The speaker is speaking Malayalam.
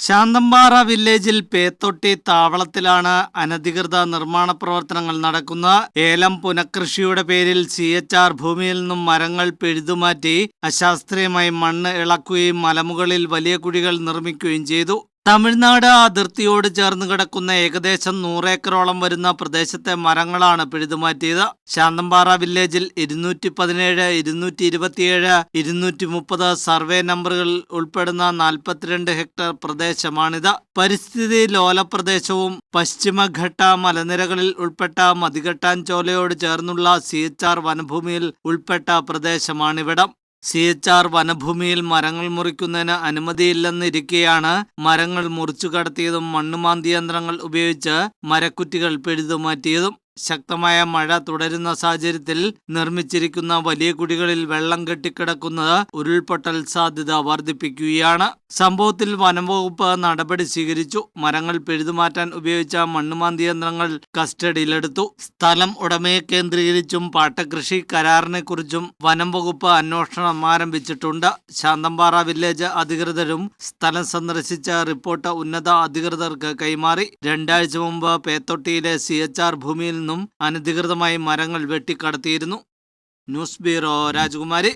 ശാന്തമ്പാറ വില്ലേജിൽ പേത്തൊട്ടി താവളത്തിലാണ് അനധികൃത നിർമ്മാണ പ്രവർത്തനങ്ങൾ നടക്കുന്ന ഏലം പുനഃകൃഷിയുടെ പേരിൽ സി എച്ച് ആർ ഭൂമിയിൽ നിന്നും മരങ്ങൾ പിഴുതുമാറ്റി അശാസ്ത്രീയമായി മണ്ണ് ഇളക്കുകയും മലമുകളിൽ വലിയ കുഴികൾ നിർമ്മിക്കുകയും ചെയ്തു. തമിഴ്നാട് അതിർത്തിയോട് ചേർന്ന് കിടക്കുന്ന ഏകദേശം നൂറേക്കറോളം വരുന്ന പ്രദേശത്തെ മരങ്ങളാണ് പിഴുതുമാറ്റിയത്. ശാന്തമ്പാറ വില്ലേജിൽ ഇരുന്നൂറ്റി പതിനേഴ് ഇരുന്നൂറ്റി ഇരുപത്തിയേഴ് ഇരുന്നൂറ്റി മുപ്പത് സർവേ നമ്പറുകൾ ഉൾപ്പെടുന്ന നാൽപ്പത്തിരണ്ട് ഹെക്ടർ പ്രദേശമാണിത്. പരിസ്ഥിതി ലോല പ്രദേശവും പശ്ചിമഘട്ട മലനിരകളിൽ ഉൾപ്പെട്ട മതികെട്ടാൻ ചോലയോട് ചേർന്നുള്ള സി എച്ച് ആർ വനഭൂമിയിൽ ഉൾപ്പെട്ട പ്രദേശമാണിവിടം. സി എച്ച് ആർ വനഭൂമിയിൽ മരങ്ങൾ മുറിക്കുന്നതിന് അനുമതിയില്ലെന്നിരിക്കെയാണ് മരങ്ങൾ മുറിച്ചു കടത്തിയതും മണ്ണുമാന്തി യന്ത്രങ്ങൾ ഉപയോഗിച്ച് മരക്കുറ്റികൾ പിഴുതുമാറ്റിയതും. ശക്തമായ മഴ തുടരുന്ന സാഹചര്യത്തിൽ നിർമ്മിച്ചിരിക്കുന്ന വലിയ കുടികളിൽ വെള്ളം കെട്ടിക്കിടക്കുന്നത് ഉരുൾപൊട്ടൽ സാധ്യത വർദ്ധിപ്പിക്കുകയാണ്. സംഭവത്തിൽ വനംവകുപ്പ് നടപടി സ്വീകരിച്ചു. മരങ്ങൾ പിഴുതുമാറ്റാൻ ഉപയോഗിച്ച മണ്ണുമാന്തി യന്ത്രങ്ങൾ കസ്റ്റഡിയിലെടുത്തു. സ്ഥലം ഉടമയെ കേന്ദ്രീകരിച്ചും പാട്ടകൃഷി കരാറിനെക്കുറിച്ചും വനം വകുപ്പ് അന്വേഷണം ആരംഭിച്ചിട്ടുണ്ട്. ശാന്തമ്പാറ വില്ലേജ് അധികൃതരും സ്ഥലം സന്ദർശിച്ച റിപ്പോർട്ട് ഉന്നത അധികൃതർക്ക് കൈമാറി. രണ്ടാഴ്ച മുമ്പ് പേത്തൊട്ടിയിലെ സി ഭൂമിയിൽ നിന്നും അനധികൃതമായി മരങ്ങൾ വെട്ടിക്കടത്തിയിരുന്നു. ന്യൂസ് ബ്യൂറോ രാജകുമാരി.